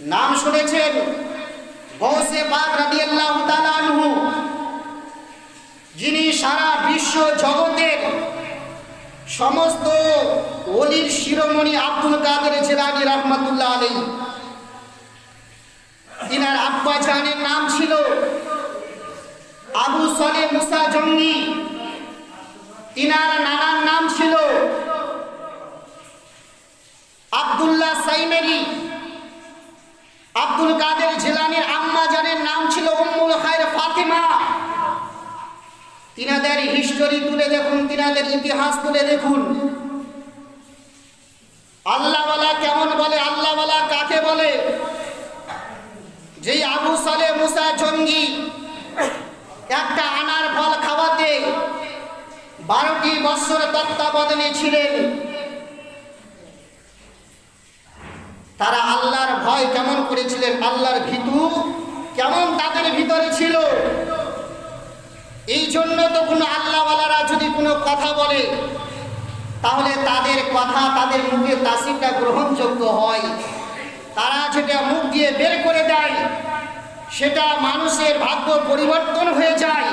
নাম শুনেছেন গৌসে পাক যিনি সারা বিশ্ব জগতের সমস্ত অলির শিরোমণি আব্দুল কাদের জেলানি রহমাতুল্লাহ আলী তিনার আব্বা জানের নাম ছিল আবু সলে মুসা জঙ্গি। তিনার নানার নাম ছিল আব্দুল্লাহ সাইমেরি আব্দুল কাদের জিলানির আম্মা জানের নাম ছিল উম্মুল খায়ের ফাতিমা। তিনাদের হিস্টোরি তুলে দেখুন, তিনাদের ইতিহাস তুলে দেখুন। আল্লাহওয়ালা কেমন বলে, আল্লাহওয়ালা কাকে বলে? যেই আবু সালে মুসা জঙ্গি একটা আনার ফল খাওয়াতে বারোটি বৎসর তত্ত্বাবধানে ছিলেন, তারা আল্লাহর ভয় কেমন করেছিলেন? আল্লাহর ভীতু কেমন তাদের ভিতরে ছিল? এই জন্য তো কোনো আল্লাহওয়ালারা যদি কোনো কথা বলে, তাহলে তাদের কথা তাদের মুখে তাসিরটা গ্রহণযোগ্য হয়। তারা যেটা মুখ দিয়ে বের করে দেয়, সেটা মানুষের ভাগ্য পরিবর্তন হয়ে যায়।